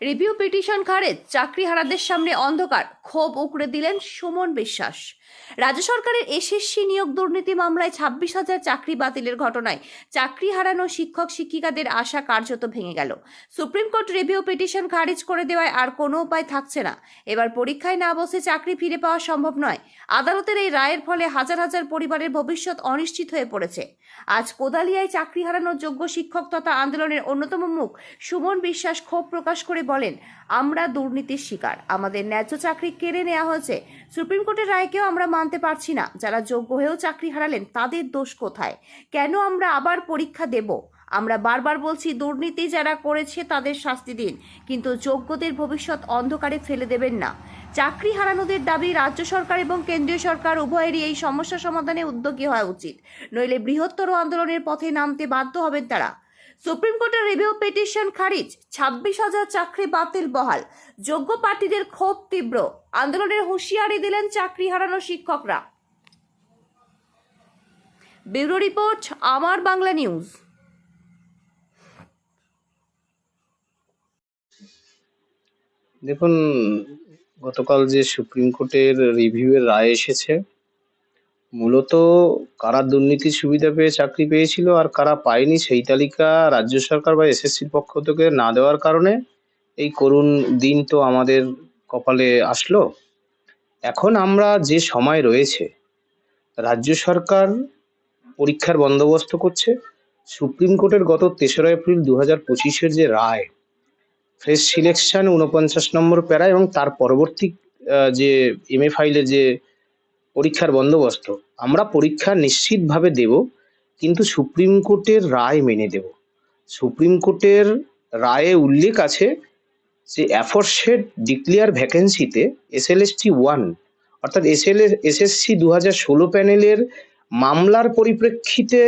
Review petition খারেজ চাকরিহারাদের সামনে অন্ধকার, ক্ষোভ উকড়ে দিলেন সুমন বিশ্বাস। রাজ্য সরকারের এসএসসি নিয়োগ দুর্নীতি মামলায় ছাব্বিশ হাজার চাকরি বাতিলের ঘটনায় চাকরি হারানো শিক্ষক শিক্ষিকাদের আশা কার্যত ভেঙে গেল। সুপ্রিম কোর্ট রিভিউ পিটিশন খারিজ করে দেওয়ায় আর কোনো উপায় থাকছে না। এবার পরীক্ষায় না বসে চাকরি ফিরে পাওয়া সম্ভব নয়। আদালতের এই রায়ের ফলে হাজার হাজার পরিবারের ভবিষ্যৎ অনিশ্চিত হয়ে পড়েছে। আজ কোদালিয়ায় চাকরি হারানোর যোগ্য শিক্ষক তথা আন্দোলনের অন্যতম মুখ সুমন বিশ্বাস ক্ষোভ প্রকাশ করে বলেন, আমরা দুর্নীতির শিকার। আমাদের ন্যায্য চাকরি কেড়ে নেওয়া হয়েছে। সুপ্রিম কোর্টের রায়কেও আমরা মানতে পারছি না। যারা যোগ্য হয়েও চাকরি হারালেন, তাদের দোষ কোথায়? কেন আমরা আবার পরীক্ষা দেব? আমরা বারবার বলছি, দুর্নীতি যারা করেছে তাদের শাস্তি দিন। কিন্তু যোগ্যদের ভবিষ্যৎ অন্ধকারে ফেলে দেবেন না। চাকরি হারানোদের দাবি রাজ্য সরকার এবং কেন্দ্রীয় সরকার উভয়েরই এই সমস্যা সমাধানে উদ্যোগী হওয়া উচিত। নইলে বৃহত্তর আন্দোলনের পথে নামতে বাধ্য হবেন তারা। সুপ্রিম কোর্টের রিভিউ পিটিশন খারিজ, ছাব্বিশ হাজার চাকরি বাতিল বহাল। যোগ্য প্রার্থীদের ক্ষোভ তীব্র। আন্দোলনের হুঁশিয়ারি দিলেন চাকরি হারানো শিক্ষকরা। ব্যুরো রিপোর্ট, আমার বাংলা নিউজ। দেখুন, গতকাল যে সুপ্রিম কোর্টের রিভিউয়ের রায় এসেছে মূলত কারা দুর্নীতির সুবিধা পেয়ে চাকরি পেয়েছিল আর কারা পায়নি সেই তালিকা রাজ্য সরকার বা এসএসসির পক্ষ থেকে না দেওয়ার কারণে এই করুণ দিন তো আমাদের কপালে আসলো। এখন আমরা যে সময় রয়েছে, রাজ্য সরকার পরীক্ষার বন্দোবস্ত করছে। সুপ্রিম কোর্টের গত তেসরা এপ্রিল দু হাজার পঁচিশের যে রায়, ফ্রেশ সিলেকশন উনপঞ্চাশ নম্বর প্যারা এবং তার পরবর্তী যে এম এ ফাইলের যে পরীক্ষার বন্দোবস্ত। আমরা পরীক্ষা নিশ্চিতভাবে দেব, কিন্তু সুপ্রিম কোর্টের রায় মেনে দেব। সুপ্রিম কোর্টের রায়ে উল্লেখ আছে যে অ্যাফোরশেড ডিক্লেয়ার ভ্যাকেন্সিতে এস এল এস ওয়ান অর্থাৎ এস এল এসএসসি দু হাজার ষোলো প্যানেলের মামলার পরিপ্রেক্ষিতে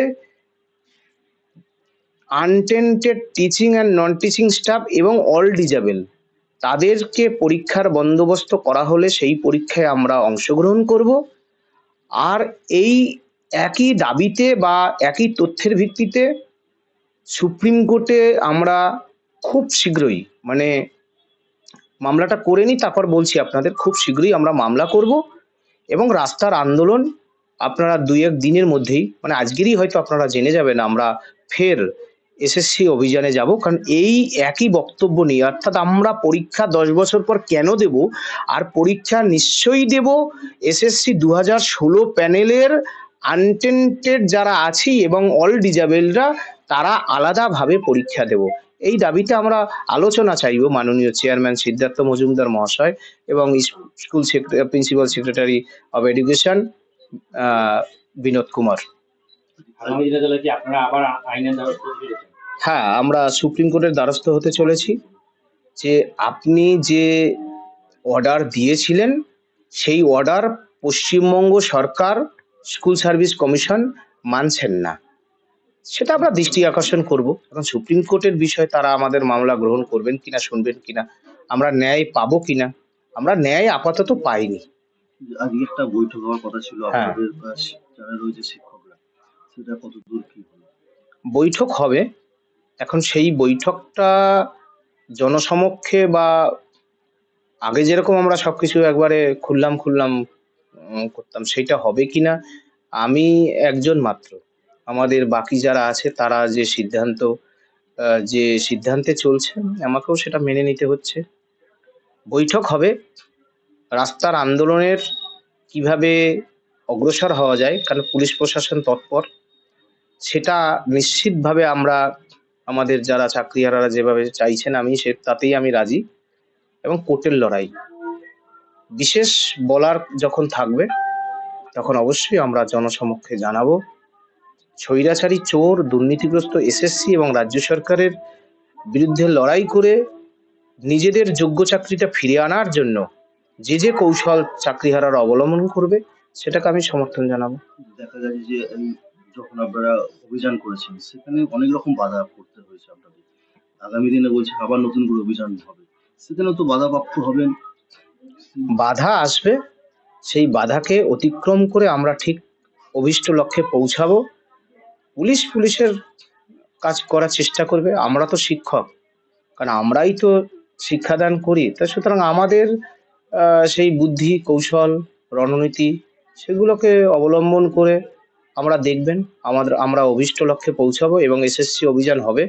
untainted teaching and non teaching staff এবং অল ডিজাবেল তাদেরকে পরীক্ষার বন্দোবস্ত করা হলে সেই পরীক্ষায় আমরা অংশগ্রহণ করব। আর এই একই দাবিতে বা একই তথ্যের ভিত্তিতে সুপ্রিম কোর্টে আমরা খুব শীঘ্রই মানে মামলাটা করে নিই, তারপর বলছি আপনাদের, খুব শীঘ্রই আমরা মামলা করব এবং রাস্তার আন্দোলন আপনারা দুই এক দিনের মধ্যেই মানে আজকেরই হয়তো আপনারা জেনে যাবেন, আমরা ফের এসএসসি অভিযানে যাব। কারণ এই একই বক্তব্য নিয়ে, অর্থাৎ আমরা পরীক্ষা দশ বছর পর কেন দেব? আর পরীক্ষা নিশ্চয়ই দেব এসএসসি দু হাজার ষোলো প্যানেলের আনটেন্টেড যারা আছি এবং অল ডিজাবেলরা তারা আলাদাভাবে পরীক্ষা দেব। এই দাবিতে আমরা আলোচনা চাইব মাননীয় চেয়ারম্যান সিদ্ধার্থ মজুমদার মহাশয় এবং school principal secretary of education Binod Kumar. আগামী দিনে তাহলে কি আপনারা আবার আইনের? হ্যাঁ আমরা সুপ্রিম কোর্টের দ্বারস্থ হতে চলেছি যে আপনি যে অর্ডার দিয়েছিলেন সেই অর্ডার পশ্চিমবঙ্গ সরকার স্কুল সার্ভিস কমিশন মানছেন না। সেটা আমরা দৃষ্টি আকর্ষণ করব। কারণ সুপ্রিম কোর্টের বিষয় তারা আমাদের মামলা গ্রহণ করবেন কিনা শুনবেন কিনা আমরা ন্যায় পাবো কিনা আমরা ন্যায় আপাতত পাইনি। আজকে একটা বৈঠক হওয়ার কথা ছিল হ্যাঁ। আপনাদের যারা রয়েছে শিক্ষকরা সেটা কত কি বৈঠক হবে এখন সেই বৈঠকটা জনসমক্ষে বা আগে যেরকম আমরা সবকিছু একবারে খুললাম খুললাম করতাম সেটা হবে কিনা? আমি একজন মাত্র। আমাদের বাকি যারা আছে, তারা যে সিদ্ধান্ত যে সিদ্ধান্তে চলছে, আমাকেও সেটা মেনে নিতে হচ্ছে। বৈঠক হবে। রাস্তার আন্দোলনের কীভাবে অগ্রসর হওয়া যায়, কারণ পুলিশ প্রশাসন তৎপর, সেটা নিশ্চিতভাবে আমরা আমাদের যারা চাকরিহারারা যেভাবে চাইছেন আমি, সে তাতেই আমি রাজি। এবং কোর্টের লড়াই। বিশেষ বলার যখন থাকবে, তখন অবশ্যই আমরা জনসমক্ষে জানাব, স্বৈরাচারী চোর, দুর্নীতিগ্রস্ত এসএসসি এবং রাজ্য সরকারের বিরুদ্ধে লড়াই করে নিজেদের যোগ্য চাকরিটা ফিরে আনার জন্য যে যে কৌশল চাকরিহারারা অবলম্বন করবে, সেটাকে আমি সমর্থন জানাব। দেখা যাচ্ছে যে যখন আপনারা অভিযান করেছেন, সেখানে অনেক রকম বাধা করতে হয়েছে আপনাদের। আগামী দিনে বলছে আবার নতুন করে অভিযান হবে। সেখানেও তো বাধা বাধাপ্রাপ্ত হবেন? বাধা আসবে। সেই বাধাকে অতিক্রম করে আমরা ঠিক অভিষ্ট লক্ষ্যে পৌঁছাবো। পুলিশ পুলিশের কাজ করার চেষ্টা করবে। আমরা তো শিক্ষক। কারণ আমরাই তো শিক্ষাদান করি। তা সুতরাং আমাদের সেই বুদ্ধি, কৌশল, রণনীতি, সেগুলোকে অবলম্বন করে আমরা দেখবেন আমাদের আমরা অভিষ্ট লক্ষ্যে পৌঁছাবো এবং এসএসসি অভিযান হবে।